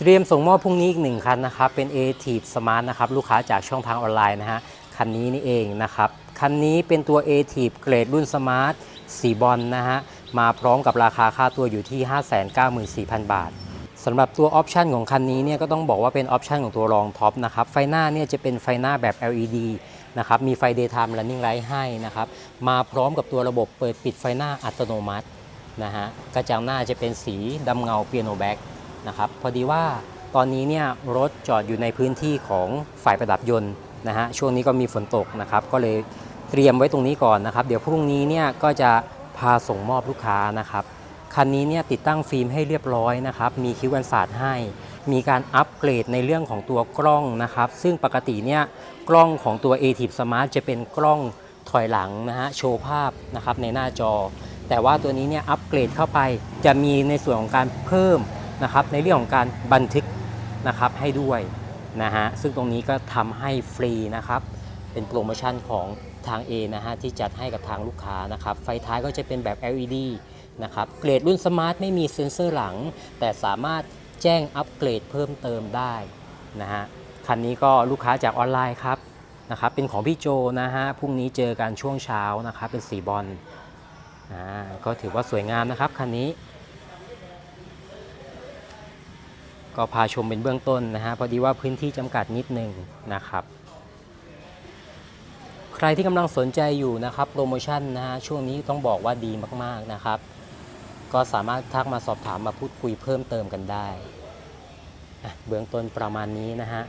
เตรียมส่งมอบพรุ่งนี้อีกหนึ่งคันนะครับ เป็น a t i v Smart นะครับลูกค้าจากช่องทางออนไลน์นะฮะคันนี้นี่เองนะครับ คันนี้เป็นตัว a t i v เกรดรุ่น Smart สีบอลนะฮะมาพร้อมกับราคาค่าตัวอยู่ที่ 594,000 บาทสำหรับตัวออปชันของคันนี้เนี่ยก็ต้องบอกว่าเป็นออปชันของตัวรองท็อปนะครับไฟหน้าเนี่ยจะเป็นไฟหน้าแบบ LED นะครับมีไฟ daytime running light ให้นะครับมาพร้อมกับตัวระบบเปิดปิดไฟหน้าอัตโนมัตินะฮะกระจังหน้าจะเป็นสีดำเงาเปียโนแบ็ก นะครับพอดีว่าตอนนี้เนี่ยรถจอดอยู่ในพื้นที่ของฝ่ายประดับยนต์นะฮะช่วงนี้ก็มีฝนตกนะครับก็เลยเตรียมไว้ตรงนี้ก่อนนะครับ เดี๋ยวพรุ่งนี้เนี่ยก็จะพาส่งมอบลูกค้านะครับคันนี้เนี่ยติดตั้งฟิล์มให้เรียบร้อยนะครับมีคิ้วกันศาสตร์ให้ มีการอัปเกรดในเรื่องของตัวกล้องนะครับซึ่งปกติเนี่ยกล้องของตัว a t i v Smart จะเป็นกล้องถอยหลังนะฮะโชว์ภาพนะครับในหน้าจอ แต่ว่าตัวนี้เนี่ยอัปเกรดเข้าไปจะมีในส่วนของการเพิ่ม นะครับในเรื่องของการบันทึกนะครับให้ด้วยนะฮะซึ่งตรงนี้ก็ทำให้ฟรีนะครับ เป็นโปรโมชั่นของทาง A นะฮะที่จัดให้กับทางลูกค้านะครับ ไฟท้ายก็จะเป็นแบบ LED นะครับเกรดรุ่นสมาร์ทไม่มีเซ็นเซอร์หลัง แต่สามารถแจ้งอัปเกรดเพิ่มเติมได้นะฮะคันนี้ก็ลูกค้าจากออนไลน์ครับนะครับเป็นของพี่โจนะฮะพรุ่งนี้เจอกันช่วงเช้านะครับเป็นสีบอลอ่าก็ถือว่าสวยงามนะครับคันนี้ ก็พาชมเป็นเบื้องต้นนะฮะพอดีว่าพื้นที่จำกัดนิดหนึ่งนะครับ ใครที่กำลังสนใจอยู่นะครับโปรโมชั่นนะฮะช่วงนี้ต้องบอกว่าดีมากๆนะครับ ก็สามารถทักมาสอบถามมาพูดคุยเพิ่มเติมกันได้ เบื้องต้นประมาณนี้นะฮะ